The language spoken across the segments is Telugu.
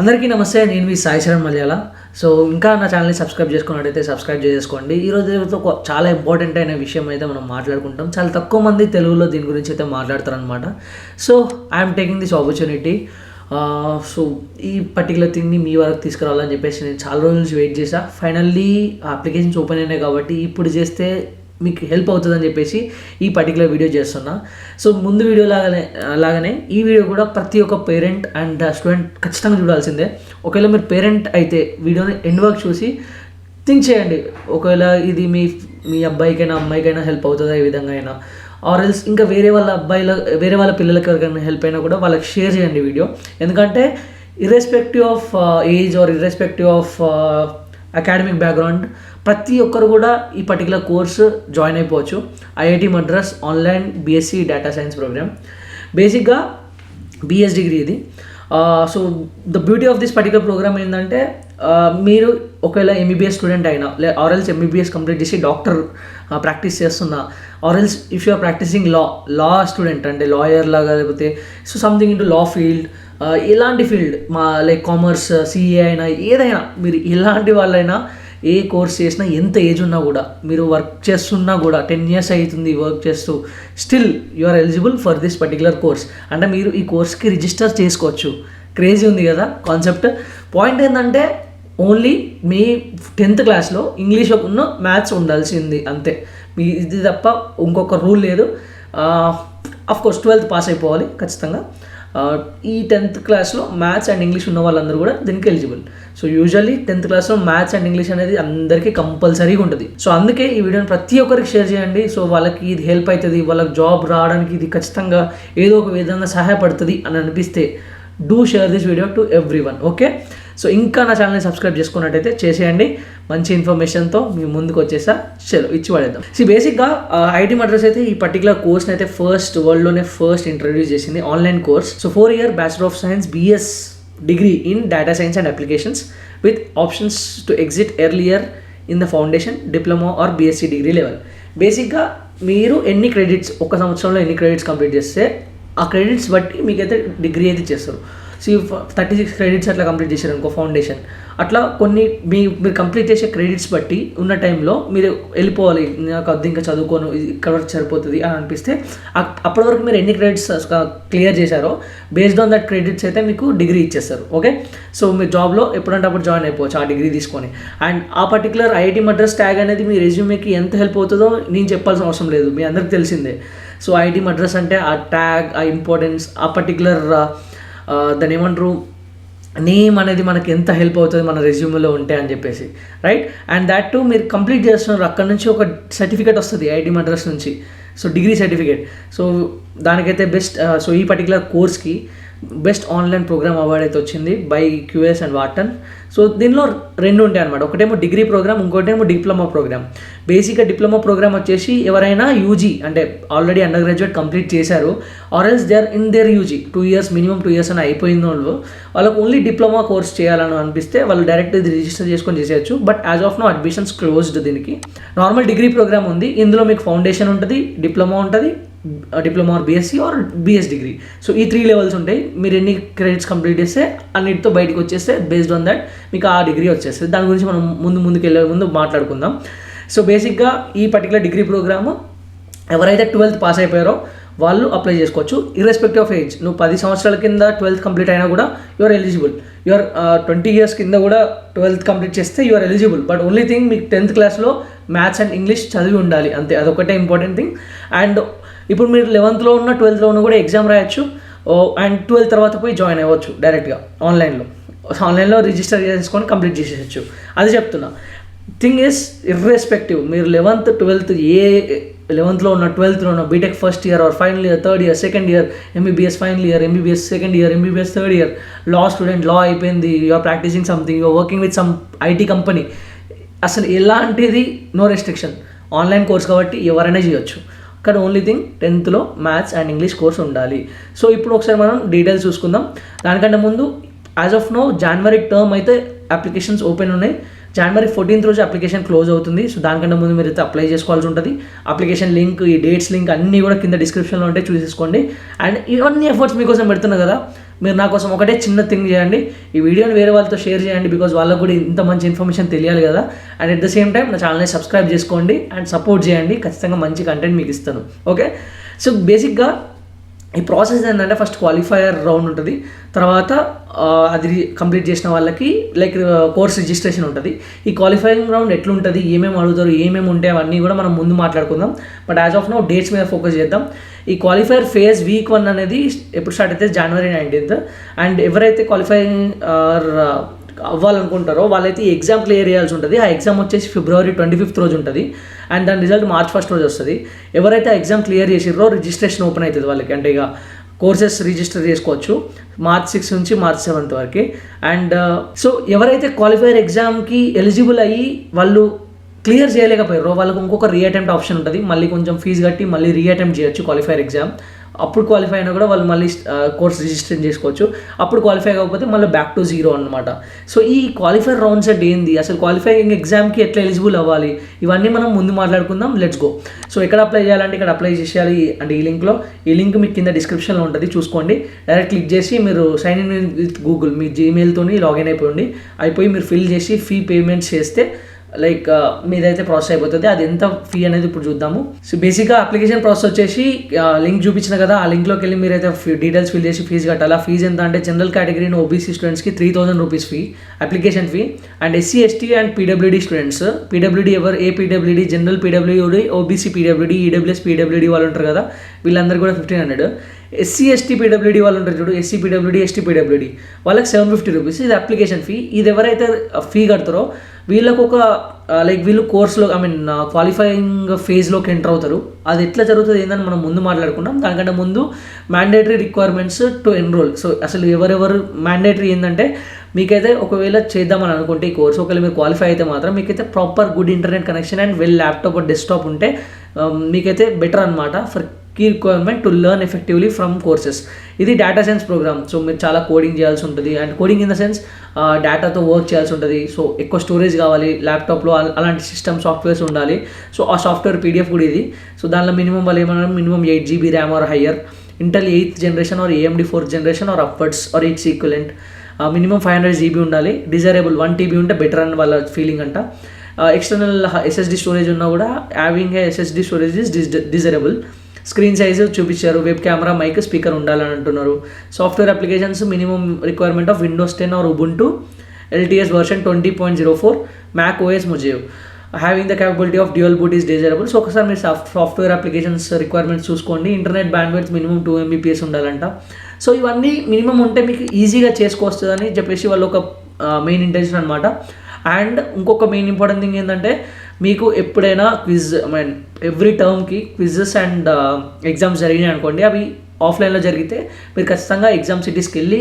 అందరికీ నమస్తే నేను మీ సాయి శరణ్ మలయాళ. సో ఇంకా నా ఛానల్ని సబ్స్క్రైబ్ చేసుకున్నట్టయితే సబ్స్క్రైబ్ చేసుకోండి ఈరోజు ఒక చాలా ఇంపార్టెంట్ అయిన విషయం అయితే మనం మాట్లాడుకుంటాం. చాలా తక్కువ మంది తెలుగులో దీని గురించి అయితే మాట్లాడతారనమాట so I'm taking this opportunity so ఈ పర్టికులర్ థింగ్ని మీ వరకు తీసుకురావాలని చెప్పేసి నేను చాలా రోజుల నుంచి వెయిట్ చేసా ఫైనల్లీ అప్లికేషన్స్ ఓపెన్ అయినాయి కాబట్టి ఇప్పుడు చేస్తే మీకు హెల్ప్ అవుతుందని చెప్పేసి ఈ పర్టికులర్ వీడియో చేస్తున్నా. సో ముందు వీడియో లాగానే లాగానే ఈ వీడియో కూడా ప్రతి ఒక్క పేరెంట్ అండ్ స్టూడెంట్ ఖచ్చితంగా చూడాల్సిందే. ఒకవేళ మీరు పేరెంట్ అయితే వీడియోని ఎండ్ వర్క్ చూసి థింక్ చేయండి. ఒకవేళ ఇది మీ మీ అబ్బాయికైనా అమ్మాయికైనా హెల్ప్ అవుతుందా ఈ విధంగా అయినా. ఆర్ ఎల్స్ ఇంకా వేరే వాళ్ళ అబ్బాయిల వేరే వాళ్ళ పిల్లలకి ఎవరికైనా హెల్ప్ అయినా కూడా వాళ్ళకి షేర్ చేయండి వీడియో ఎందుకంటే irrespective of age or irrespective of academic background ప్రతి ఒక్కరు కూడా ఈ పర్టికులర్ కోర్సు జాయిన్ అయిపోవచ్చు. IIT Madras online BSc data science program బేసిక్గా బిఎస్ డిగ్రీ ఇది. So the beauty of this particular program ఏంటంటే మీరు ఒకవేళ ఎంబీబీఎస్ స్టూడెంట్ అయినా లే ఆర్ఎల్స్ ఎంబీబీఎస్ కంప్లీట్ చేసి డాక్టర్ ప్రాక్టీస్ చేస్తున్నా or else if you are practicing law law student అంటే లాయర్ లాగా లేకపోతే so something into law field ఇలాంటి ఫీల్డ్ మా లైక్ కామర్స్ సిఏ అయినా ఏదైనా మీరు ఇలాంటి వాళ్ళైనా ఏ కోర్స్ చేసినా ఎంత ఏజ్ ఉన్నా కూడా మీరు వర్క్ చేస్తున్నా కూడా టెన్ ఇయర్స్ అవుతుంది వర్క్ చేస్తూ still you are eligible for this particular course. అంటే మీరు ఈ కోర్స్కి రిజిస్టర్ చేసుకోవచ్చు. క్రేజీ ఉంది కదా కాన్సెప్ట్. పాయింట్ ఏంటంటే ఓన్లీ మీ టెన్త్ క్లాస్లో ఇంగ్లీష్ ఉన్న మ్యాథ్స్ ఉండాల్సింది అంతే. మీ ఇది తప్ప ఇంకొక రూల్ లేదు. ఆఫ్ కోర్స్ ట్వెల్త్ పాస్ అయిపోవాలి ఖచ్చితంగా. ఈ టెన్త్ క్లాస్లో మ్యాథ్స్ అండ్ ఇంగ్లీష్ ఉన్న వాళ్ళందరూ కూడా దీనికి ఎలిజిబుల్ సో యూజువల్లీ టెన్త్ క్లాస్లో మ్యాథ్స్ అండ్ ఇంగ్లీష్ అనేది అందరికీ కంపల్సరీగా ఉంటుంది. సో అందుకే ఈ వీడియోని ప్రతి ఒక్కరికి షేర్ చేయండి. సో వాళ్ళకి ఇది హెల్ప్ అవుతుంది వాళ్ళకి జాబ్ రావడానికి ఇది ఖచ్చితంగా ఏదో ఒక విధంగా సహాయపడుతుంది అని అనిపిస్తే do share this video to every one okay so ఇంకా నా ఛానల్ని సబ్స్క్రైబ్ చేసుకున్నట్టయితే చేసేయండి. మంచి ఇన్ఫర్మేషన్తో మీ ముందుకు వచ్చేసా. చలో ఇచ్చి పడేద్దాం సో బేసిక్గా ఐటీ మద్రాస్ అయితే ఈ పర్టికులర్ కోర్స్ని అయితే ఫస్ట్ వరల్డ్లోనే ఫస్ట్ ఇంట్రడ్యూస్ చేసింది. Online course so four year bachelor of science BS degree in data science and applications with options to exit earlier in the foundation diploma or BSc degree level బేసిక్గా మీరు ఎన్ని క్రెడిట్స్ ఒక సంవత్సరంలో ఎన్ని క్రెడిట్స్ కంప్లీట్ చేస్తే ఆ క్రెడిట్స్ బట్టి మీకైతే డిగ్రీ అయితే చేస్తారు సి థర్టీ సిక్స్ క్రెడిట్స్ అట్లా కంప్లీట్ చేశారు అనుకో ఫౌండేషన్ అట్లా కొన్ని మీ మీరు కంప్లీట్ చేసే క్రెడిట్స్ బట్టి ఉన్న టైంలో మీరు వెళ్ళిపోవాలి. నాకు అది ఇంకా చదువుకోను ఇది ఇక్కడ వరకు సరిపోతుంది అని అనిపిస్తే అప్పటి వరకు మీరు ఎన్ని క్రెడిట్స్ క్లియర్ చేశారో బేస్డ్ ఆన్ దట్ క్రెడిట్స్ అయితే మీకు డిగ్రీ ఇచ్చేస్తారు. ఓకే సో మీరు జాబ్లో ఎప్పుడంటే అప్పుడు జాయిన్ అయిపోవచ్చు ఆ డిగ్రీ తీసుకొని. అండ్ ఆ పర్టికులర్ ఐఐటి మద్రాస్ ట్యాగ్ అనేది మీ రెజ్యూమేకి ఎంత హెల్ప్ అవుతుందో నేను చెప్పాల్సిన అవసరం లేదు. మీ అందరికి తెలిసిందే. సో ఐఐటి మద్రాస్ అంటే ఆ ట్యాగ్ ఆ ఇంపార్టెన్స్ ఆ పర్టికులర్ దాని ఏమంటారు? నేమ్ అనేది మనకి ఎంత హెల్ప్ అవుతుంది మన రెజ్యూమ్లో ఉంటే అని చెప్పేసి రైట్ అండ్ దాట్ టు మీరు కంప్లీట్ చేస్తున్నారు. అక్కడ నుంచి ఒక సర్టిఫికేట్ వస్తుంది ఐఐటి మద్రాస్ నుంచి. సో డిగ్రీ సర్టిఫికేట్ సో దానికైతే బెస్ట్ సో ఈ పర్టికులర్ కోర్స్కి బెస్ట్ ఆన్లైన్ ప్రోగ్రామ్ అవార్డ్ అయితే వచ్చింది by QS and Wharton so దీనిలో రెండు ఉంటాయి అనమాట ఒకటేమో డిగ్రీ ప్రోగ్రామ్ ఇంకోటేమో డిప్లొమా ప్రోగ్రామ్. బేసిక్గా డిప్లొమా ప్రోగ్రామ్ వచ్చేసి ఎవరైనా యూజీ అంటే ఆల్రెడీ అండర్ గ్రాడ్యుయేట్ కంప్లీట్ చేశారు or else they are in their UG two years minimum two years అని అయిపోయిన వాళ్ళు వాళ్ళకు ఓన్లీ డిప్లొమా కోర్స్ చేయాలని అనిపిస్తే వాళ్ళు డైరెక్ట్ ఇది రిజిస్టర్ చేసుకొని చేసేయచ్చు. But as of no admissions closed దీనికి. నార్మల్ డిగ్రీ ప్రోగ్రామ్ ఉంది. ఇందులో మీకు ఫౌండేషన్ ఉంటుంది డిప్లొమా ఉంటుంది diploma or BSc or BS degree so ఈ త్రీ లెవెల్స్ ఉంటాయి. మీరు ఎన్ని క్రెడిట్స్ కంప్లీట్ చేస్తే అన్నిటితో బయటకు వచ్చేస్తే బేస్డ్ ఆన్ దట్ మీకు ఆ డిగ్రీ వచ్చేస్తుంది. దాని గురించి మనం ముందు ముందుకు వెళ్ళే ముందు మాట్లాడుకుందాం. సో బేసిక్గా ఈ పర్టికులర్ డిగ్రీ ప్రోగ్రాము ఎవరైతే ట్వెల్త్ పాస్ అయిపోయారో వాళ్ళు అప్లై చేసుకోవచ్చు. ఇర్రెస్పెక్టివ్ ఆఫ్ ఏజ్ నువ్వు పది సంవత్సరాల కింద ట్వెల్త్ కంప్లీట్ అయినా కూడా your eligible you are twenty years కింద కూడా ట్వెల్త్ కంప్లీట్ చేస్తే you are eligible but only thing మీకు టెన్త్ క్లాస్లో మ్యాథ్స్ అండ్ ఇంగ్లీష్ చదివి ఉండాలి. అంతే అదొకటే ఇంపార్టెంట్ థింగ్ అండ్ ఇప్పుడు మీరు లెవెన్త్లో ఉన్న ట్వెల్త్లో ఉన్న కూడా ఎగ్జామ్ రాయొచ్చు. అండ్ ట్వెల్త్ తర్వాత పోయి జాయిన్ అవ్వచ్చు డైరెక్ట్గా ఆన్లైన్లో ఆన్లైన్లో రిజిస్టర్ చేసుకొని కంప్లీట్ చేసేయచ్చు. అది చెప్తున్నా. థింగ్ ఇస్ ఇర్రెస్పెక్టివ్ మీరు లెవెన్త్ ట్వెల్త్ ఏ లెవెన్త్లో ఉన్న ట్వెల్త్లో ఉన్న BTech first year or final year third year second year MBBS final year MBBS second year MBBS third year law student law అయిపోయింది you are practicing something you are working with some IT company అసలు ఎలాంటిది? నో రెస్ట్రిక్షన్ ఆన్లైన్ కోర్స్ కాబట్టి ఎవరైనా చేయొచ్చు. కానీ ఓన్లీ థింగ్ టెన్త్లో మ్యాథ్స్ అండ్ ఇంగ్లీష్ కోర్స్ ఉండాలి. సో ఇప్పుడు ఒకసారి మనం డీటెయిల్స్ చూసుకుందాం. దానికంటే ముందు as of no January term అయితే అప్లికేషన్స్ ఓపెన్ ఉన్నాయి. జనవరి ఫోర్టీన్త్ రోజు అప్లికేషన్ క్లోజ్ అవుతుంది. సో దానికంటే ముందు మీరు అయితే అప్లై చేసుకోవాల్సి ఉంటుంది. అప్లికేషన్ లింక్ ఈ డేట్స్ లింక్ అన్నీ కూడా కింద డిస్క్రిప్షన్లో ఉంటే చూసేసుకోండి. అండ్ ఇవన్నీ ఎఫర్ట్స్ మీకోసం పెడుతున్నా కదా. మీరు నా కోసం ఒకటే చిన్న థింగ్ చేయండి. ఈ వీడియోని వేరే వాళ్ళతో షేర్ చేయండి బికాజ్ వాళ్ళకు కూడా ఇంత మంచి ఇన్ఫర్మేషన్ తెలియాలి కదా. And at the same time నా ఛానల్ని సబ్స్క్రైబ్ చేసుకోండి. అండ్ సపోర్ట్ చేయండి. ఖచ్చితంగా మంచి కంటెంట్ మీకు ఇస్తాను. ఓకే సో బేసిక్గా ఈ ప్రాసెస్ ఏంటంటే ఫస్ట్ క్వాలిఫైయర్ రౌండ్ ఉంటుంది. తర్వాత అది కంప్లీట్ చేసిన వాళ్ళకి లైక్ కోర్స్ రిజిస్ట్రేషన్ ఉంటుంది. ఈ క్వాలిఫైయింగ్ రౌండ్ ఎట్లుంటుంది ఏమేమి అడుగుతారు ఏమేమి ఉంటాయి అవన్నీ కూడా మనం ముందు మాట్లాడుకుందాం. But as of now dates మీద ఫోకస్ చేద్దాం. ఈ క్వాలిఫైయర్ ఫేజ్ వీక్ వన్ అనేది ఎప్పుడు స్టార్ట్ అయితే జనవరి నైన్టీన్త్ అండ్ ఎవరైతే క్వాలిఫైయింగ్ అవ్వాలనుకుంటారో వాళ్ళైతే ఈ ఎగ్జామ్ క్లియర్ చేయాల్సి ఉంటుంది. ఆ ఎగ్జామ్ వచ్చేసి ఫిబ్రవరి ట్వంటీ ఫిఫ్త్ రోజు ఉంటుంది. అండ్ దాని రిజల్ట్ మార్చ్ ఫస్ట్ రోజు వస్తుంది. ఎవరైతే ఆ ఎగ్జామ్ క్లియర్ చేసిర్రో రిజిస్ట్రేషన్ ఓపెన్ అవుతుంది వాళ్ళకి. అంటే ఇక కోర్సెస్ రిజిస్టర్ చేసుకోవచ్చు. మార్చ్ సిక్స్ నుంచి మార్చ్ సెవెంత్ వరకు. అండ్ సో ఎవరైతే క్వాలిఫైర్ ఎగ్జామ్కి ఎలిజిబుల్ అయ్యి వాళ్ళు క్లియర్ చేయలేకపోయారో వాళ్ళకి ఇంకొక రీఅటెంప్ట్ ఆప్షన్ ఉంటుంది. మళ్ళీ కొంచెం ఫీజు కట్టి మళ్ళీ రీఅటెంప్ట్ చేయొచ్చు క్వాలిఫైర్ ఎగ్జామ్ అప్పుడు క్వాలిఫై అయినా కూడా వాళ్ళు మళ్ళీ కోర్స్ రిజిస్టర్ చేసుకోవచ్చు. అప్పుడు క్వాలిఫై కాకపోతే మళ్ళీ బ్యాక్ టు జీరో అనమాట సో ఈ క్వాలిఫైర్ రౌండ్స్ అంటే ఏంది? అసలు క్వాలిఫైయింగ్ ఎగ్జామ్కి ఎట్లా ఎలిజిబుల్ అవ్వాలి? ఇవన్నీ మనం ముందు మాట్లాడుకుందాం. లెట్స్ గో సో ఎక్కడ అప్లై చేయాలంటే ఇక్కడ అప్లై చేసేయాలి. అంటే ఈ లింక్లో ఈ లింక్ మీకు కింద డిస్క్రిప్షన్లో ఉంటుంది. చూసుకోండి. డైరెక్ట్ క్లిక్ చేసి మీరు సైన్ ఇన్ విత్ గూగుల్ మీ జీమెయిల్తోని లాగిన్ అయిపోండి అయిపోయి మీరు ఫిల్ చేసి ఫీ పేమెంట్స్ చేస్తే లైక్ మీదైతే ప్రాసెస్ అయిపోతుంది. అది ఎంత ఫీ అనేది ఇప్పుడు చూద్దాము. సో బేసిక్గా అప్లికేషన్ ప్రాసెస్ వచ్చేసి లింక్ చూపించిన కదా ఆ లింక్లోకి వెళ్ళి మీరైతే డీటెయిల్స్ ఫిల్ చేసి ఫీజు కట్టాలి? ఆ ఫీజు ఎంత అంటే జనరల్ కేటగిరీ ఓబీసీ స్టూడెంట్స్కి three thousand rupees fee application fee and SC ST and PWD students PWD ఎవరు? ఏ PWD general PWD OBC PWD EWS PWD వాళ్ళు ఉంటారు కదా వీళ్ళందరూ కూడా fifteen hundred SC ST PWD వాళ్ళు ఉంటారు చూడు ఎస్సీ పీడబ్ల్యూడీ ఎస్టీ పీడబ్ల్యూడీ వాళ్ళకి సెవెన్ ఫిఫ్టీ రూపీస్ ఇది అప్లికేషన్ ఫీ ఇది ఎవరైతే ఫీ కడతారో వీళ్ళకు ఒక లైక్ వీళ్ళు కోర్స్లో ఐ మీన్ క్వాలిఫైయింగ్ ఫేజ్లోకి ఎంటర్ అవుతారు. అది ఎట్లా జరుగుతుంది ఏందని మనం ముందు మాట్లాడుకుంటాం దానికంటే ముందు mandatory requirements to enroll so అసలు ఎవరెవరు మ్యాండేటరీ ఏంటంటే మీకైతే ఒకవేళ చేద్దామని అనుకుంటే ఈ కోర్స్ ఒకవేళ మీరు క్వాలిఫై అయితే మాత్రం మీకైతే proper good internet connection and well laptop desktop ఉంటే మీకైతే బెటర్ అనమాట for key requirement to learn effectively from courses ఇది డేటా సైన్స్ ప్రోగ్రామ్ సో మీరు చాలా కోడింగ్ చేయాల్సి ఉంటుంది. And coding in the sense డేటాతో వర్క్ చేయాల్సి ఉంటుంది. సో ఎక్కువ స్టోరేజ్ కావాలి. ల్యాప్టాప్లో అలాంటి సిస్టమ్ సాఫ్ట్వేర్స్ ఉండాలి. సో ఆ సాఫ్ట్వేర్ పీడిఎఫ్ కూడా ఇది. సో దానిలో మినిమం వాళ్ళు ఏమన్నా minimum eight GB RAM or higher Intel eighth generation or AMD fourth generation or upwards or eight equivalent minimum five hundred GB ఉండాలి. డిజైరబుల్ వన్ టీబీ ఉంటే బెటర్ అని వాళ్ళ ఫీలింగ్ అంట. ఎక్స్టర్నల్ ఎస్ఎస్డి స్టోరేజ్ ఉన్నా కూడా having a SSD storage is desirable screen size చూపించారు వెబ్ కెమెరా మైక్ స్పీకర్ ఉండాలని అంటున్నారు. Software applications minimum requirement of Windows ten or Ubuntu LTS version twenty point zero four Mac OS ముజేవ్ having the capability of dual boot is desirable so ఒకసారి మీరు సాఫ్ట్ సాఫ్ట్వేర్ అప్లికేషన్స్ రిక్వైర్మెంట్స్ చూసుకోండి. Internet bandwidth minimum two Mbps ఉండాలంట. సో ఇవన్నీ మినిమం ఉంటే మీకు ఈజీగా చేసుకోవస్తుందని చెప్పేసి వాళ్ళు ఒక మెయిన్ ఇంటెన్షన్ అనమాట అండ్ ఇంకొక మెయిన్ ఇంపార్టెంట్ థింగ్ ఏంటంటే మీకు ఎప్పుడైనా క్విజ్ ఐ మీన్ ఎవ్రీ టర్మ్కి క్విజెస్ అండ్ ఎగ్జామ్స్ జరిగినాయి అనుకోండి అవి ఆఫ్లైన్లో జరిగితే మీరు ఖచ్చితంగా ఎగ్జామ్ సిటీస్కి వెళ్ళి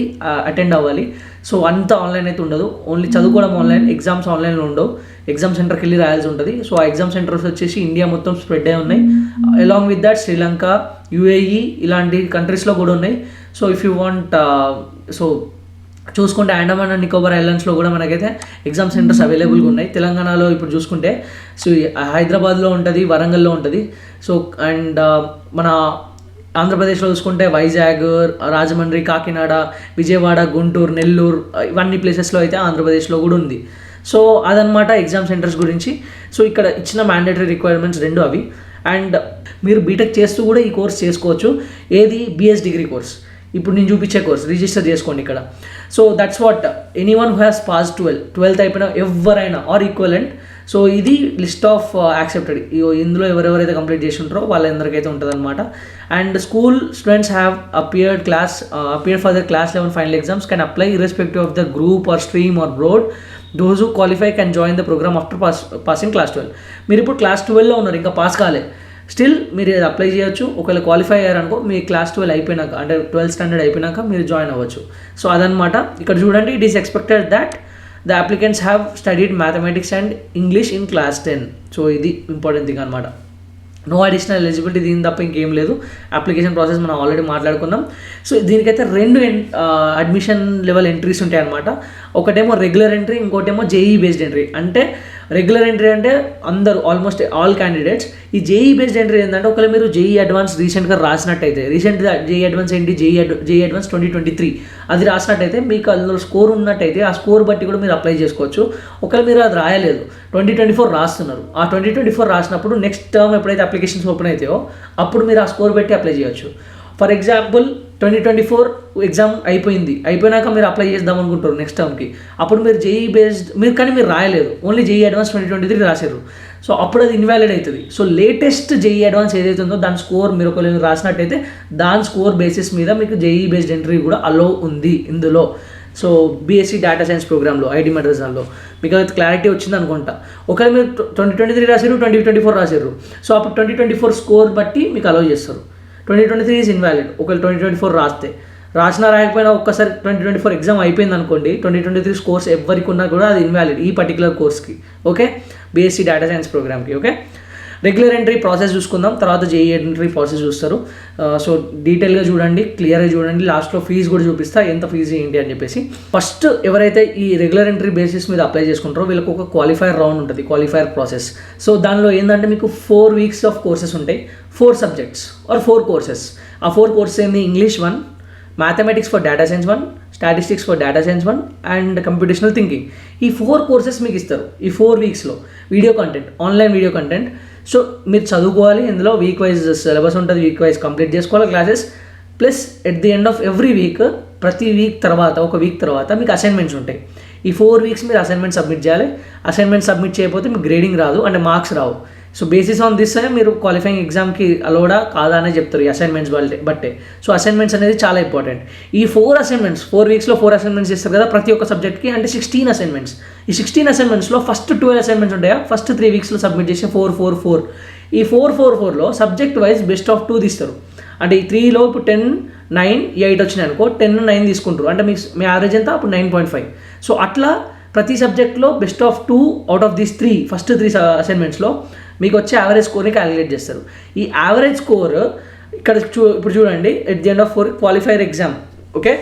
అటెండ్ అవ్వాలి. సో అంత ఆన్లైన్ అయితే ఉండదు. ఓన్లీ చదువుకోవడం ఆన్లైన్ ఎగ్జామ్స్ ఆన్లైన్లో ఉండవు. ఎగ్జామ్ సెంటర్కి వెళ్ళి రాయాల్సి ఉంటుంది. సో ఆ ఎగ్జామ్ సెంటర్స్ వచ్చేసి ఇండియా మొత్తం స్ప్రెడ్ అయి ఉన్నాయి. Along with that Sri Lanka UAE ఇలాంటి కంట్రీస్లో కూడా ఉన్నాయి. So if you want so చూసుకుంటే అండమాన్ అండ్ నికోబార్ ఐలాండ్స్లో కూడా మనకైతే ఎగ్జామ్ సెంటర్స్ అవైలబుల్గా ఉన్నాయి. తెలంగాణలో ఇప్పుడు చూసుకుంటే సో హైదరాబాద్లో ఉంటుంది వరంగల్లో ఉంటుంది. సో అండ్ మన ఆంధ్రప్రదేశ్లో చూసుకుంటే వైజాగ్ రాజమండ్రి కాకినాడ విజయవాడ గుంటూరు నెల్లూరు ఇవన్నీ ప్లేసెస్లో అయితే ఆంధ్రప్రదేశ్లో కూడా ఉంది. సో అదనమాట ఎగ్జామ్ సెంటర్స్ గురించి. సో ఇక్కడ ఇచ్చిన మ్యాండేటరీ రిక్వైర్మెంట్స్ రెండు అవి. అండ్ మీరు బీటెక్ చేస్తూ కూడా ఈ కోర్స్ చేసుకోవచ్చు. ఏది? బిఎస్ డిగ్రీ కోర్స్ ఇప్పుడు నేను చూపించే కోర్స్ రిజిస్టర్ చేసుకోండి ఇక్కడ. So that's what anyone who has pass twelve twelfth అయిపోయిన ఎవరైనా ఆర్ ఈక్వలెంట్ సో ఇది లిస్ట్ ఆఫ్ యాక్సెప్టెడ్ ఇందులో ఎవరెవరైతే కంప్లీట్ చేసి ఉంటారో వాళ్ళందరికైతే ఉంటుంది అనమాట and school students have appeared class appear for the class eleven final exams can apply irrespective of the group or stream or broad those who qualify can join the programme after pass passing class twelve మీరు ఇప్పుడు క్లాస్ ట్వెల్వ్లో ఉన్నారు ఇంకా పాస్ కాలే. స్టిల్ మీరు ఇది అప్లై చేయొచ్చు. ఒకవేళ క్వాలిఫై అయ్యారనుకో మీ క్లాస్ ట్వెల్వ్ అయిపోయినాక అంటే ట్వెల్త్ స్టాండర్డ్ అయిపోయినాక మీరు జాయిన్ అవ్వచ్చు. సో అదనమాట ఇక్కడ చూడండి it is expected that the applicants have studied mathematics and English in class ten so ఇది ఇంపార్టెంట్ థింగ్ అనమాట నో అడిషనల్ ఎలిజిబిలిటీ దీని తప్ప ఇంకేం లేదు. అప్లికేషన్ ప్రాసెస్ మనం ఆల్రెడీ మాట్లాడుకున్నాం. సో దీనికైతే రెండు అడ్మిషన్ లెవెల్ ఎంట్రీస్ ఉంటాయి అనమాట ఒకటేమో రెగ్యులర్ ఎంట్రీ ఇంకోటేమో జేఈ బేస్డ్ ఎంట్రీ అంటే రెగ్యులర్ ఎంట్రీ అంటే అందరూ ఆల్మోస్ట్ ఆల్ క్యాండిడేట్స్ ఈ జేఈ బేస్డ్ ఎంట్రీ ఏంటంటే ఒకవేళ మీరు జేఈ అడ్వాన్స్ రీసెంట్గా రాసినట్టయితే రీసెంట్గా జేఈ అడ్వాన్స్ ఏంటి? JEE JEE advance twenty twenty three అది రాసినట్టయితే మీకు అందులో స్కోర్ ఉన్నట్టయితే ఆ స్కోర్ బట్టి కూడా మీరు అప్లై చేసుకోవచ్చు. ఒకవేళ మీరు అది రాయలేదు ట్వంటీ ట్వంటీ ఫోర్ రాస్తున్నారు. ఆ ట్వంటీ ట్వంటీ ఫోర్ రాసినప్పుడు నెక్స్ట్ టర్మ్ ఎప్పుడైతే అప్లికేషన్స్ ఓపెన్ అవుతాయో అప్పుడు మీరు ఆ స్కోర్ పెట్టి అప్లై చేయొచ్చు. For example twenty twenty four exam అయిపోయింది. అయిపోయినాక మీరు అప్లై చేద్దాం అనుకుంటారు నెక్స్ట్ టర్మ్కి అప్పుడు మీరు జేఈ బేస్డ్ మీరు కానీ మీరు రాయలేదు. Only JEE advance twenty twenty three రాశారు. సో అప్పుడు అది ఇన్వాలిడ్ అవుతుంది సో లేటెస్ట్ జేఈ అడ్వాన్స్ ఏదైతే ఉందో దాని స్కోర్ మీరు ఒకవేళ రాసినట్టయితే దాని స్కోర్ బేసిస్ మీద మీకు జేఈ బేస్డ్ ఎంట్రీ కూడా అలో ఉంది ఇందులో. సో బీఎస్సీ డేటా సైన్స్ ప్రోగ్రామ్లో ఐడి మెడ్రసాల్లో మీకు అది క్లారిటీ వచ్చింది అనుకుంటా. ఒకవేళ మీరు ట్వంటీ ట్వంటీ త్రీ రాశారు ట్వంటీ ట్వంటీ ఫోర్ రాశారు. సో అప్పుడు ట్వంటీ ట్వంటీ ఫోర్ స్కోర్ బట్టి మీకు అలౌ చేస్తారు. Twenty twenty three is invalid ఒకవేళ ట్వంటీ ట్వంటీ ఫోర్ రాస్తే. రాసినా రాయకపోయినా ఒక్కసారి ట్వంటీ ట్వంటీ ఫోర్ ఎగ్జామ్ అయిపోయింది అనుకోండి ట్వంటీ ట్వంటీ త్రీ స్కోర్స్ ఎవరికి ఉన్నా కూడా అది ఇన్వాలిడ్ ఈ పర్టికులర్ కోర్స్కి ఓకే బీఎస్సీ డేటా సైన్స్ ప్రోగ్రామ్కి ఓకే రెగ్యులర్ ఎంట్రీ ప్రాసెస్ చూసుకుందాం తర్వాత జేఈ ఎంట్రీ ప్రాసెస్ చూస్తారు. సో డీటెయిల్గా చూడండి క్లియర్గా చూడండి లాస్ట్లో ఫీజు కూడా చూపిస్తా ఎంత ఫీజు ఏంటి అని చెప్పేసి. ఫస్ట్ ఎవరైతే ఈ రెగ్యులర్ ఎంట్రీ బేసిస్ మీద అప్లై చేసుకుంటారో వీళ్ళకి ఒక క్వాలిఫైర్ రౌండ్ ఉంటుంది క్వాలిఫైర్ ప్రాసెస్ సో దానిలో ఏంటంటే మీకు ఫోర్ వీక్స్ ఆఫ్ కోర్సెస్ ఉంటాయి four subjects or four courses ఆ ఫోర్ కోర్సెస్ ఏంది? English one mathematics for data science one statistics for data science one and computational thinking ఈ ఫోర్ కోర్సెస్ మీకు ఇస్తారు ఈ four వీక్స్లో video content online video content so మీరు చదువుకోవాలి ఇందులో వీక్ వైజ్ సిలబస్ ఉంటుంది వీక్ వైజ్ కంప్లీట్ చేసుకోవాలి classes plus at the end of every week ప్రతి వీక్ తర్వాత ఒక వీక్ తర్వాత మీకు అసైన్మెంట్స్ ఉంటాయి. ఈ ఫోర్ వీక్స్ మీరు అసైన్మెంట్ సబ్మిట్ చేయాలి. అసైన్మెంట్ సబ్మిట్ చేయకపోతే మీకు గ్రేడింగ్ రాదు అంటే మార్క్స్ రావు. సో బేసిస్ ఆన్ దిస్ మీరు క్వాలిఫైయింగ్ ఎగ్జామ్కి అలోడా కాదా అనే చెప్తారు ఈ అసైన్మెంట్స్ బట్టే బట్టే. సో అసైన్మెంట్స్ అనేది చాలా ఇంపార్టెంట్ ఈ ఫోర్ అసైన్మెంట్స్ ఫోర్ వీక్స్లో ఫోర్ అసైన్మెంట్స్ ఇస్తారు కదా ప్రతి ఒక్క సబ్జెక్ట్కి అంటే సిక్స్టీన్ అసైన్మెంట్స్ ఈ సిక్స్టీన్ అసైన్మెంట్స్లో ఫస్ట్ ట్వెల్వ్ అసైన్మెంట్స్ ఉంటాయా? ఫస్ట్ త్రీ వీక్స్లో సబ్మిట్ చేసే ఫోర్ ఫోర్ ఫోర్ ఈ ఫోర్ ఫోర్ ఫోర్లో subject wise best of two తీస్తారు. అంటే ఈ త్రీలో ఇప్పుడు టెన్ నైన్ ఎయిట్ వచ్చినాయి అనుకో టెన్ నైన్ తీసుకుంటారు. అంటే మీ మీ యావరేజ్ ఎంత? అప్పుడు నైన్ పాయింట్ ఫైవ్ సో అట్లా ప్రతి సబ్జెక్ట్లో best of two out of these three first three అసైన్మెంట్స్లో మీకు వచ్చే యావరేజ్ స్కోర్ని క్యాలిక్యులేట్ చేస్తారు. ఈ యావరేజ్ స్కోర్ ఇక్కడ చూ ఇప్పుడు చూడండి at the end of four qualifier exam okay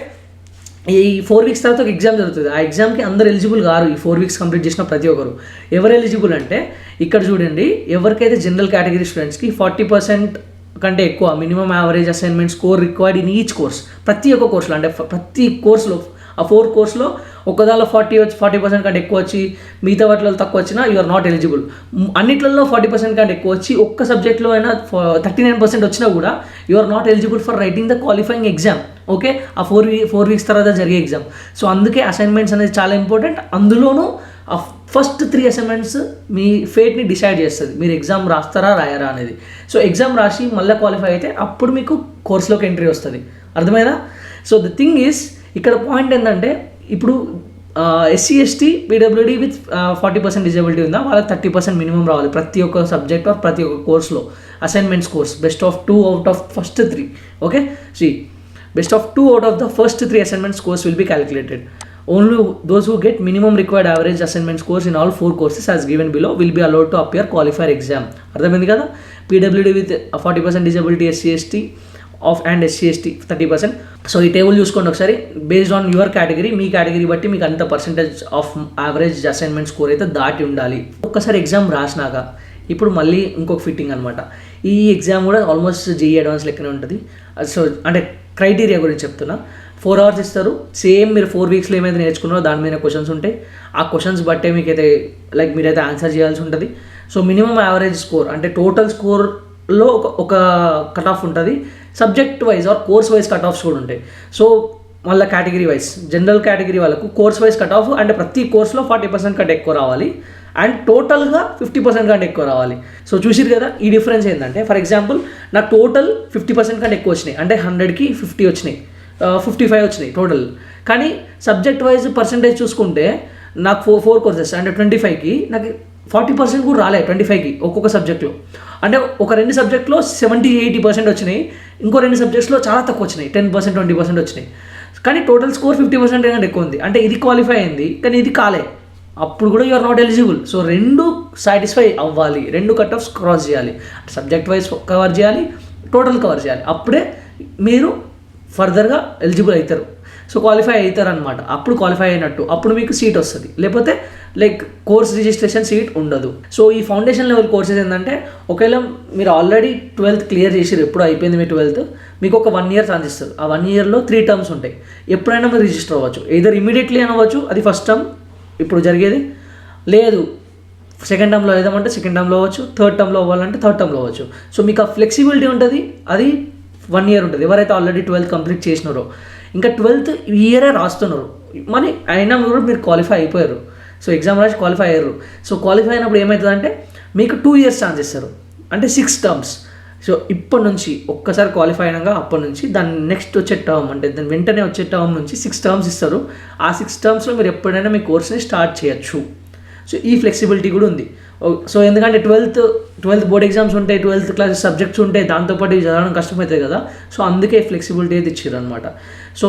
ఈ ఫోర్ వీక్స్ తర్వాత ఒక ఎగ్జామ్ జరుగుతుంది. ఆ ఎగ్జామ్కి అందరు ఎలిజిబుల్ కారు ఈ ఫోర్ వీక్స్ కంప్లీట్ చేసిన ప్రతి ఒక్కరు. ఎవరు ఎలిజిబుల్ అంటే ఇక్కడ చూడండి ఎవరికైతే జనరల్ కేటగిరీ స్టూడెంట్స్కి ఫార్టీ పర్సెంట్ కంటే ఎక్కువ minimum average assignment score required in each course ప్రతి ఒక్క కోర్సులో అంటే ప్రతి కోర్సులో ఆ ఫోర్ కోర్స్లో ఒకదానిలో ఫార్టీ వచ్చి ఫార్టీ పర్సెంట్ కంటే ఎక్కువ వచ్చి మిగతా వాటిలో తక్కువ వచ్చినా యు ఆర్ నాట్ ఎలిజిబుల్ అన్నిట్లలో ఫార్టీ పర్సెంట్ కంటే ఎక్కువ వచ్చి ఒక్క సబ్జెక్ట్లో అయినా థర్టీ నైన్ పర్సెంట్ వచ్చినా కూడా you are not eligible for writing the qualifying exam okay ఆ ఫోర్ వీ ఫోర్ వీక్స్ తర్వాత జరిగే ఎగ్జామ్ సో అందుకే అసైన్మెంట్స్ అనేది చాలా ఇంపార్టెంట్ అందులోనూ ఆ ఫస్ట్ త్రీ అసైన్మెంట్స్ మీ ఫేట్ని డిసైడ్ చేస్తుంది. మీరు ఎగ్జామ్ రాస్తారా రాయరా అనేది. సో ఎగ్జామ్ రాసి మళ్ళీ క్వాలిఫై అయితే అప్పుడు మీకు కోర్సులోకి ఎంట్రీ వస్తుంది. అర్థమైందా? సో ద థింగ్ ఈస్ ఇక్కడ పాయింట్ ఏంటంటే ఇప్పుడు SC ST PWD with forty percent disability ఉందా? వాళ్ళకి థర్టీ పర్సెంట్ మినిమం రావాలి. ప్రతి ఒక్క సబ్జెక్ట్ ప్రతి ఒక్క కోర్స్లో. Assignments course best of two out of first three okay see best of two out of the first three assignments course will be calculated only those who get minimum required average assignment course in all four courses as given below will be allowed to appear qualifier exam అర్థమైంది కదా? PWD with forty percent disability SC ST of and SC ST thirty percent so ఈ టేబుల్ చూసుకోండి ఒకసారి. బేస్డ్ ఆన్ యువర్ కేటగిరీ మీ కేటగిరీ బట్టి మీకు అంత percentage of average assignment score అయితే దాటి ఉండాలి. ఒక్కసారి ఎగ్జామ్ రాసినాక ఇప్పుడు మళ్ళీ ఇంకొక ఫిట్టింగ్ అనమాట ఈ ఎగ్జామ్ కూడా ఆల్మోస్ట్ జేఈ అడ్వాన్స్ లెక్కనే ఉంటుంది. సో అంటే క్రైటీరియా గురించి చెప్తున్నా. ఫోర్ అవర్స్ ఇస్తారు. సేమ్ మీరు ఫోర్ వీక్స్లో ఏమైతే నేర్చుకున్నారో దాని మీద క్వశ్చన్స్ ఉంటాయి. ఆ క్వశ్చన్స్ బట్టే మీకైతే లైక్ మీరైతే ఆన్సర్ చేయాల్సి ఉంటుంది. సో మినిమం యావరేజ్ స్కోర్ అంటే టోటల్ స్కోర్ లో ఒక ఒక కట్ ఆఫ్ ఉంటుంది. Subject wise or course wise cut offs కూడా ఉంటాయి. సో మళ్ళీ కేటగిరీ వైజ్ జనరల్ కేటగిరీ వాళ్ళకు కోర్స్ వైజ్ కట్ ఆఫ్ అంటే ప్రతి కోర్స్లో ఫార్టీ పర్సెంట్ కంటే ఎక్కువ రావాలి. అండ్ టోటల్గా ఫిఫ్టీ పర్సెంట్ కంటే ఎక్కువ రావాలి. సో చూసిరు కదా ఈ డిఫరెన్స్ ఏంటంటే ఫర్ ఎగ్జాంపుల్ నాకు టోటల్ ఫిఫ్టీ పర్సెంట్ కంటే ఎక్కువ వచ్చినాయి. అంటే హండ్రెడ్కి ఫిఫ్టీ వచ్చినాయి. ఫిఫ్టీ ఫైవ్ వచ్చినాయి టోటల్ కానీ సబ్జెక్ట్ వైజ్ పర్సంటేజ్ చూసుకుంటే నాకు ఫోర్ ఫోర్ కోర్సెస్ అంటే ట్వంటీ ఫైవ్కి నాకు ఫార్టీ పర్సెంట్ కూడా రాలే ట్వంటీ ఫైవ్కి ఒక్కొక్క సబ్జెక్ట్లో. అంటే ఒక రెండు సబ్జెక్ట్లో సెవెంటీ ఎయిటీ పర్సెంట్ వచ్చినాయి ఇంకో రెండు సబ్జెక్ట్స్లో చాలా తక్కువ వచ్చినాయి టెన్ పర్సెంట్ ట్వంటీ పర్సెంట్ వచ్చినాయి. కానీ టోటల్ స్కోర్ ఫిఫ్టీ పర్సెంట్ కంటే ఎక్కువ ఉంది. అంటే ఇది క్వాలిఫై అయింది కానీ ఇది కాలే. అప్పుడు కూడా you are not eligible so రెండు సాటిస్ఫై అవ్వాలి రెండు కట్ ఆఫ్స్ క్రాస్ చేయాలి. సబ్జెక్ట్ వైజ్ కవర్ చేయాలి టోటల్ కవర్ చేయాలి. అప్పుడే మీరు ఫర్దర్గా ఎలిజిబుల్ అవుతారు. సో క్వాలిఫై అవుతారు అనమాట అప్పుడు క్వాలిఫై అయినట్టు అప్పుడు మీకు సీట్ వస్తుంది. లేకపోతే లైక్ కోర్స్ రిజిస్ట్రేషన్ సీట్ ఉండదు. సో ఈ ఫౌండేషన్ లెవెల్ కోర్సెస్ ఏంటంటే ఒకవేళ మీరు ఆల్రెడీ ట్వెల్త్ క్లియర్ చేసారు ఎప్పుడు అయిపోయింది మీ ట్వెల్త్ మీకు ఒక వన్ ఇయర్ ఛాన్స్ ఇస్తారు ఆ వన్ ఇయర్లో త్రీ టర్మ్స్ ఉంటాయి. ఎప్పుడైనా మీరు రిజిస్టర్ అవ్వచ్చు. ఏదర్ ఇమీడియట్లీ అనవచ్చు అది ఫస్ట్ టర్మ్ ఇప్పుడు జరిగేది. లేదు సెకండ్ టర్మ్లో ఏదామంటే సెకండ్ టర్మ్లో అవ్వచ్చు థర్డ్ టర్మ్లో అవ్వాలంటే థర్డ్ టర్మ్లో అవ్వచ్చు. సో మీకు ఆ ఫ్లెక్సిబిలిటీ ఉంటుంది అది వన్ ఇయర్ ఉంటుంది. ఎవరైతే ఆల్రెడీ ట్వెల్త్ కంప్లీట్ చేసినారో. ఇంకా ట్వెల్త్ ఇయరే రాస్తున్నారు. మరి అయినా కూడా మీరు క్వాలిఫై అయిపోయారు. సో ఎగ్జామ్ రాసి క్వాలిఫై అయ్యారు. సో క్వాలిఫై అయినప్పుడు ఏమవుతుందంటే మీకు టూ ఇయర్స్ ఛాన్స్ ఇస్తారు. అంటే సిక్స్ టర్మ్స్ సో ఇప్పటి నుంచి ఒక్కసారి క్వాలిఫై అయినాక అప్పటి నుంచి దాని నెక్స్ట్ వచ్చే టర్మ్ అంటే దాని వెంటనే వచ్చే టర్మ్ నుంచి సిక్స్ టర్మ్స్ ఇస్తారు. ఆ సిక్స్ టర్మ్స్లో మీరు ఎప్పుడైనా మీ కోర్స్ని స్టార్ట్ చేయొచ్చు. సో ఈ ఫ్లెక్సిబిలిటీ కూడా ఉంది. Oh, సో ఎందుకంటే ట్వెల్త్ ట్వెల్త్ బోర్డ్ ఎగ్జామ్స్ ఉంటాయి ట్వెల్త్ క్లాస్ సబ్జెక్ట్స్ ఉంటాయి దాంతోపాటు ఇవి చదవడం కష్టమవుతుంది కదా. సో అందుకే ఫ్లెక్సిబిలిటీ అయితే ఇచ్చారు అనమాట సో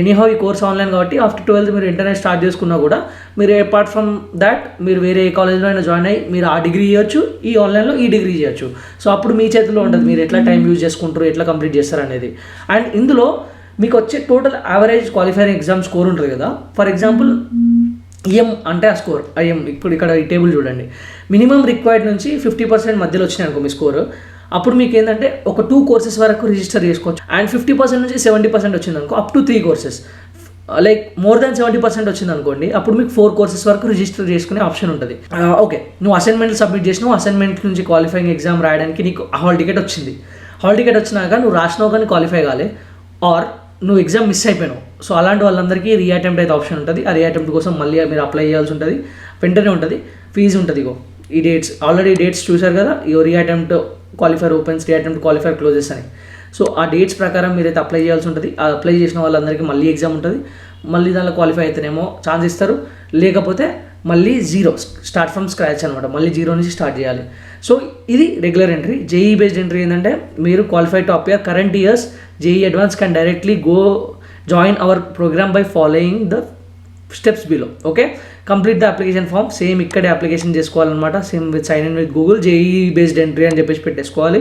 ఎనీహౌ ఈ కోర్స్ ఆన్లైన్ కాబట్టి ఆఫ్టర్ ట్వెల్త్ మీరు ఇంటర్నెట్ స్టార్ట్ చేసుకున్నా కూడా మీరు అపార్ట్ ఫ్రమ్ దాట్ మీరు వేరే ఏ కాలేజ్లో అయినా జాయిన్ అయ్యి మీరు ఆ డిగ్రీ చేయొచ్చు ఈ ఆన్లైన్లో ఈ డిగ్రీ చేయొచ్చు సో అప్పుడు మీ చేతిలో ఉంటుంది మీరు ఎట్లా టైం యూజ్ చేసుకుంటారు ఎట్లా కంప్లీట్ చేస్తారు అనేది. అండ్ ఇందులో మీకు వచ్చే total average qualifying exam score ఉంటుంది కదా. ఫర్ ఎగ్జాంపుల్ ఈఎం అంటే ఆ స్కోర్ ఐఎం ఇప్పుడు ఇక్కడ ఈ టేబుల్ చూడండి. మినిమం రిక్వైర్డ్ నుంచి ఫిఫ్టీ పర్సెంట్ మధ్యలో వచ్చినాయి అనుకో మీ స్కోర్ అప్పుడు మీకు ఏంటంటే ఒక టూ కోర్సెస్ వరకు రిజిస్టర్ చేసుకోవచ్చు. అండ్ ఫిఫ్టీ పర్సెంట్ నుంచి సెవెంటీ పర్సెంట్ వచ్చింది అనుకో up to three courses like more than seventy percent వచ్చింది అనుకోండి అప్పుడు మీకు ఫోర్ కోర్సెస్ వరకు రిజిస్టర్ చేసుకునే ఆప్షన్ ఉంటుంది. ఓకే నువ్వు అసైన్మెంట్ సబ్మిట్ చేసినావు అసైన్మెంట్ నుంచి క్వాలిఫైయింగ్ ఎగ్జామ్ రాయడానికి నీకు హాల్ టికెట్ వచ్చింది. హాల్ టికెట్ వచ్చినాక నువ్వు రాసినావు కానీ క్వాలిఫై కాలే. ఆర్ నువ్వు ఎగ్జామ్ మిస్ అయిపోయినావు. సో అలాంటి వాళ్ళందరికీ రీ అటెంప్ట్ అయితే ఆప్షన్ ఉంటుంది. ఆ రీ అటెంప్ట్ కోసం మళ్ళీ మీరు అప్లై చేయాల్సి ఉంటుంది. వెంటనే ఉంటుంది. ఫీజు ఉంటుంది ఇగో. ఈ డేట్స్ ఆల్రెడీ డేట్స్ చూశారు కదా? ఈ reattempt qualifier opens reattempt qualifier closes అని. సో ఆ డేట్స్ ప్రకారం మీరైతే అప్లై చేయాల్సి ఉంటుంది. ఆ అప్లై చేసిన వాళ్ళందరికీ మళ్ళీ ఎగ్జామ్ ఉంటుంది. మళ్ళీ దానిలో క్వాలిఫై అయితేనేమో ఛాన్స్ ఇస్తారు. లేకపోతే మళ్ళీ జీరో స్టార్ట్ ఫ్రమ్ స్క్రాచ్ అనమాట మళ్ళీ జీరో నుంచి స్టార్ట్ చేయాలి. సో ఇది regular entry JEE based entry ఏంటంటే మీరు qualify to appear current years JEE advance can directly go join our programme by following the steps below okay complete the application form same ఇక్కడే అప్లికేషన్ చేసుకోవాలన్నమాట. Same with sign in with Google JEE based entry అని చెప్పేసి పెట్టేసుకోవాలి.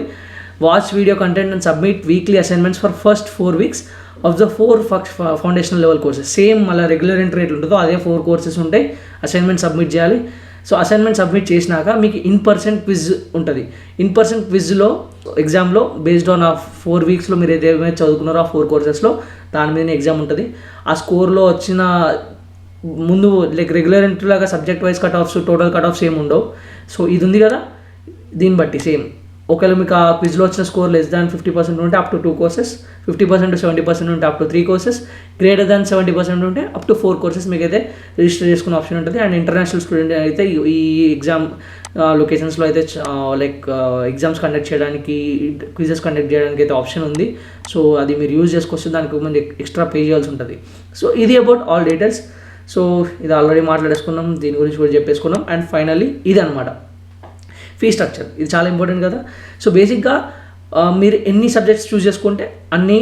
Watch video content and submit weekly assignments for first four weeks of the four foundational level courses same మళ్ళీ రెగ్యులర్ ఎంట్రీ ఎట్లుంటుందో అదే ఫోర్ కోర్సెస్ ఉంటాయి. అసైన్మెంట్ సబ్మిట్ చేయాలి. సో అసైన్మెంట్ సబ్మిట్ చేసినాక మీకు ఇన్ పర్సెంట్ క్విజ్ ఉంటుంది. ఇన్ పర్సెంట్ క్విజ్లో ఎగ్జామ్లో బేస్డ్ ఆన్ ఆ ఫోర్ వీక్స్లో మీరు ఏదైతే చదువుకున్నారో ఆ ఫోర్ కోర్సెస్లో దాని మీదనే ఎగ్జామ్ ఉంటుంది. ఆ స్కోర్లో వచ్చిన ముందు లైక్ రెగ్యులర్ ఎంట్రీ లాగా subject wise cut offs total cut offs ఏమి ఉండవు. సో ఇది ఉంది కదా? దీన్ని బట్టి సేమ్ ఒకవేళ మీకు ఆ క్విజ్లో వచ్చిన score less than fifty percent ఉంటే up to two courses fifty percent to seventy percent ఉంటే up to three courses greater than seventy percent ఉంటే అప్ టు ఫోర్ కోర్సెస్ మీకు అయితే రిజిస్టర్ చేసుకునే ఆప్షన్ ఉంటుంది. అండ్ ఇంటర్నేషనల్ స్టూడెంట్ అయితే ఈ- ఎగ్జామ్ లొకేషన్స్లో అయితే లైక్ ఎగ్జామ్స్ కండక్ట్ చేయడానికి క్విజెస్ కండక్ట్ చేయడానికి అయితే ఆప్షన్ ఉంది. సో అది మీరు యూజ్ చేసుకోవచ్చు. దానికి ముందు ఎక్స్ట్రా పే చేయాల్సి ఉంటుంది. సో ఇది అబౌట్ ఆల్ డీటెయిల్స్ సో ఇది ఆల్రెడీ మాట్లాడేసుకున్నాం. దీని గురించి కూడా చెప్పేసుకున్నాం. అండ్ ఫైనల్లీ ఇది అనమాట ఫీ స్ట్రక్చర్ ఇది చాలా ఇంపార్టెంట్ కదా. సో బేసిక్గా మీరు ఎన్ని సబ్జెక్ట్స్ చూస్ చేసుకుంటే అన్ని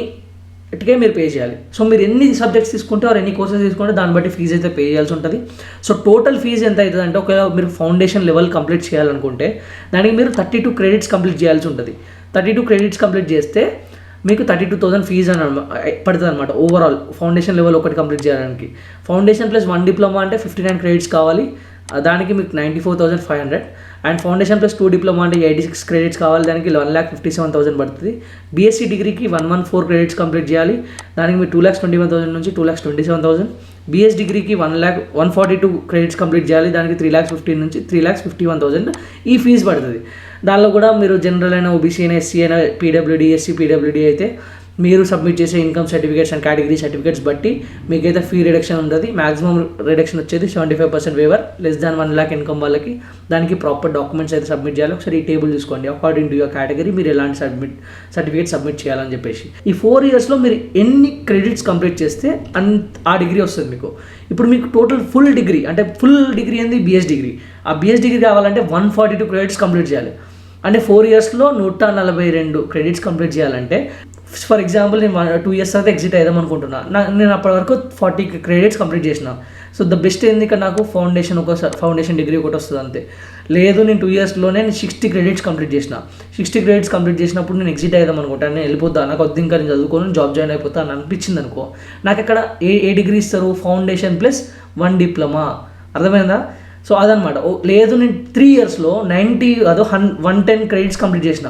ఇటుకే మీరు పే చేయాలి. సో మీరు ఎన్ని సబ్జెక్ట్స్ తీసుకుంటే ఆర్ ఎన్ని కోర్సెస్ తీసుకుంటే దాన్ని బట్టి ఫీజు అయితే పే చేయాల్సి ఉంటుంది. సో టోటల్ ఫీజు ఎంత అవుతుంది అంటే ఒకవేళ మీరు ఫౌండేషన్ లెవెల్ కంప్లీట్ చేయాలనుకుంటే దానికి మీరు థర్టీ టూ క్రెడిట్స్ కంప్లీట్ చేయాల్సి ఉంటుంది. థర్టీ టూ క్రెడిట్స్ కంప్లీట్ చేస్తే మీకు థర్టీ టూ థౌసండ్ ఫీజు అని పడుతుంది అనమాట ఓవరాల్ ఫౌండేషన్ లెవెల్ ఒకటి కంప్లీట్ చేయడానికి. ఫౌండేషన్ ప్లస్ వన్ డిప్లొమా అంటే ఫిఫ్టీ నైన్ క్రెడిట్స్ కావాలి. దానికి మీకు ninety four thousand five hundred and foundation plus two diploma అంటే ఎయిటీ సిక్స్ క్రెడిట్స్ కావాలి దానికి one lakh fifty seven thousand పడుతుంది బీఎస్సీ డిగ్రీకి one one four credits complete చేయాలి. దానికి మీరు two lakhs twenty one thousand నుంచి two lakhs twenty seven thousand BS డిగ్రీకి one lakh one forty two credits complete చేయాలి. దానికి త్రీ ల్యాక్స్ ఫిఫ్టీన్ నుంచి three lakhs fifty one thousand ఈ ఫీజు పడుతుంది. దానిలో కూడా మీరు జనరల్ అయిన ఓబీసీ అయినా ఎస్సీ అయినా పీడబ్ల్యూడీ ఎస్సీ పీడబ్ల్యూడీ అయితే మీరు సబ్మిట్ చేసే income certificates and category certificates బట్టి మీకైతే ఫీ రిడక్షన్ ఉంటుంది. మాక్సిమం రిడక్షన్ వచ్చేది seventy five percent waiver less than one lakh income వాళ్ళకి. దానికి ప్రాపర్ డాక్యుమెంట్స్ అయితే సబ్మిట్ చేయాలి. ఒకసారి ఈ టేబుల్ చూసుకోండి. అకార్డింగ్ టు యువర్ కేటగిరీ మీరు ఎలాంటి సబ్మిట్ సర్టిఫికేట్ సబ్మిట్ చేయాలని చెప్పేసి. ఈ ఫోర్ ఇయర్స్లో మీరు ఎన్ని క్రెడిట్స్ కంప్లీట్ చేస్తే అన్ ఆ డిగ్రీ వస్తుంది మీకు. ఇప్పుడు మీకు టోటల్ ఫుల్ డిగ్రీ అంటే ఫుల్ డిగ్రీ ఏంది? బిఎస్ డిగ్రీ ఆ బిఎస్ డిగ్రీ కావాలంటే one forty two credits complete చేయాలి. అంటే ఫోర్ ఇయర్స్లో నూట నలభై రెండు క్రెడిట్స్ కంప్లీట్ చేయాలంటే ఫర్ ఎగ్జాంపుల్ నేను టూ ఇయర్స్ తర్వాత ఎగ్జిట్ అయ్యాం అనుకుంటున్నా. నేను అప్పటి వరకు ఫార్టీ క్రెడిట్స్ కంప్లీట్ చేసిన. సో ద బెస్ట్ ఏంది ఇక్కడ నాకు? ఫౌండేషన్ ఒక ఫౌండేషన్ డిగ్రీ ఒకటి వస్తుంది అంతే. లేదు నేను టూ ఇయర్స్లోనే నేను సిక్స్టీ క్రెడిట్స్ కంప్లీట్ చేసిన. సిక్స్టీ క్రెడిట్స్ కంప్లీట్ చేసినప్పుడు నేను ఎగ్జిట్ అయ్యాం అనుకుంటా. నేను వెళ్ళిపోతా. నాకు వద్దు ఇంకా నేను చదువుకొని జాబ్ జాయిన్ అయిపోతా అని అనిపించింది అనుకో. నాకు ఇక్కడ ఏ ఏ డిగ్రీ ఇస్తారు? ఫౌండేషన్ ప్లస్ వన్ డిప్లొమా అర్థమైందా? సో అదనమాట. ఓ లేదు నేను త్రీ ఇయర్స్లో నైంటీ అదో హన్ వన్ టెన్ క్రెడిట్స్ కంప్లీట్ చేసిన.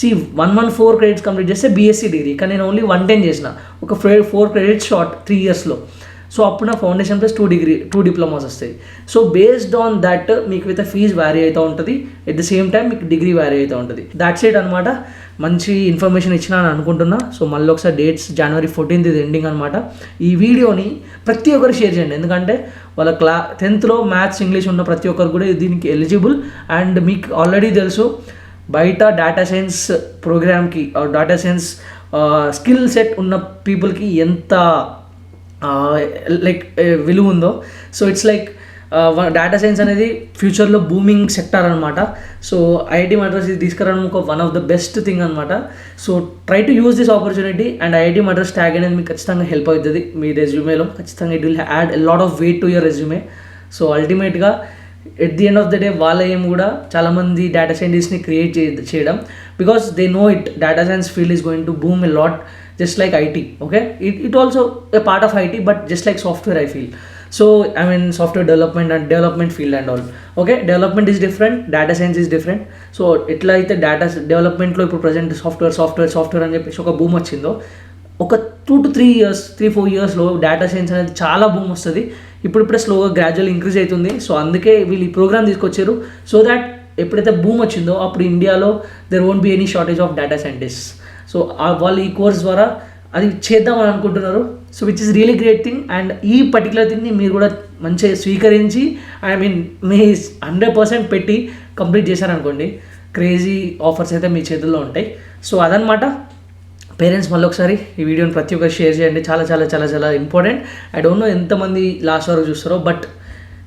C one one four credits complete చేస్తే బీఎస్సీ డిగ్రీ కానీ నేను ఓన్లీ వన్ టెన్ చేసిన. ఒక ఫోర్ క్రెడిట్స్ షార్ట్ త్రీ ఇయర్స్లో సో అప్పుడు నా foundation plus two degree two diplomas వస్తాయి. సో బేస్డ్ ఆన్ దట్ మీకు అయితే ఫీజ్ వ్యారీ అవుతూ ఉంటుంది. ఎట్ ద సేమ్ టైం మీకు డిగ్రీ వ్యారీ అవుతూ ఉంటుంది. దాట్స్ ఇట్ అనమాట మంచి ఇన్ఫర్మేషన్ ఇచ్చిన అని అనుకుంటున్నా. సో మళ్ళీ ఒకసారి డేట్స్ జనవరి ఫోర్టీన్త్ ఇది ఎండింగ్ అనమాట ఈ వీడియోని ప్రతి ఒక్కరు షేర్ చేయండి. ఎందుకంటే వాళ్ళ క్లా టెన్త్లో మ్యాథ్స్ ఇంగ్లీష్ ఉన్న ప్రతి ఒక్కరు కూడా దీనికి ఎలిజిబుల్ అండ్ మీకు ఆల్రెడీ తెలుసు బయట డేటా సైన్స్ ప్రోగ్రామ్కి డేటా సైన్స్ స్కిల్ సెట్ ఉన్న పీపుల్కి ఎంత లైక్ విలువ ఉందో. So it's like data science అనేది ఫ్యూచర్లో బూమింగ్ సెక్టార్ అనమాట సో ఐఐటి మద్రాస్ ఇది తీసుకురావడం ఒక one of the best thing అనమాట so try to use this opportunity and IIT Madras tag అనేది మీకు ఖచ్చితంగా హెల్ప్ అవుతుంది. మీ రెజ్యూమేలో ఖచ్చితంగా it will add lot of weight to your resume so అల్టిమేట్గా at the end of the day వాళ్ళ ఏం కూడా చాలామంది డేటా సైంటిస్ట్ని క్రియేట్ చే చేయడం. Because they know it data science field is going to boom a lot just like IT okay it it also a part of IT but just like software I feel so I mean software development and development field and all okay development is different data science is different so ఎట్లా అయితే డేటా డెవలప్మెంట్లో ఇప్పుడు ప్రజెంట్ సాఫ్ట్వేర్ సాఫ్ట్వేర్ సాఫ్ట్వేర్ అని చెప్పేసి ఒక బూమ్ వచ్చిందో ఒక two to three years three four ఇయర్స్లో డేటా సైన్స్ అనేది చాలా బూమ్ వస్తుంది. ఇప్పుడిప్పుడే స్లోగా గ్రాడ్యువల్ ఇంక్రీజ్ అవుతుంది సో అందుకే వీళ్ళు ఈ ప్రోగ్రామ్ తీసుకొచ్చారు. సో దాట్ ఎప్పుడైతే బూమ్ వచ్చిందో అప్పుడు ఇండియాలో there won't be any shortage of data scientist so వాళ్ళు ఈ కోర్స్ ద్వారా అది చేద్దామని అనుకుంటున్నారు. So which is really great thing and ఈ పర్టికులర్ థింగ్ని మీరు కూడా మంచిగా స్వీకరించి ఐ మీన్ మీ హండ్రెడ్ పర్సెంట్ పెట్టి కంప్లీట్ చేశారనుకోండి క్రేజీ ఆఫర్స్ అయితే మీ చేతుల్లో ఉంటాయి. సో అదనమాట పేరెంట్స్ మళ్ళీ ఒకసారి ఈ వీడియోని ప్రతి ఒక్కరు షేర్ చేయండి. చాలా చాలా చాలా చాలా ఇంపార్టెంట్ ఐ డోంట్ నో ఎంతమంది లాస్ట్ వరకు చూస్తారో but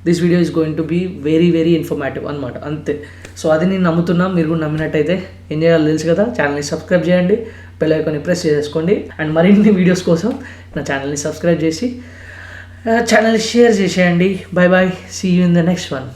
this video is going to be very very informative అనమాట అంతే. సో అది నేను నమ్ముతున్నా. మీరు కూడా నమ్మినట్టయితే ఏం చేయాలో తెలుసు కదా. ఛానల్ని సబ్స్క్రైబ్ చేయండి. బెల్ ఐకాన్ని ప్రెస్ చేసుకోండి. అండ్ మరిన్ని వీడియోస్ కోసం నా ఛానల్ని సబ్స్క్రైబ్ చేసి ఛానల్ని షేర్ చేసేయండి. Bye bye see you in the next one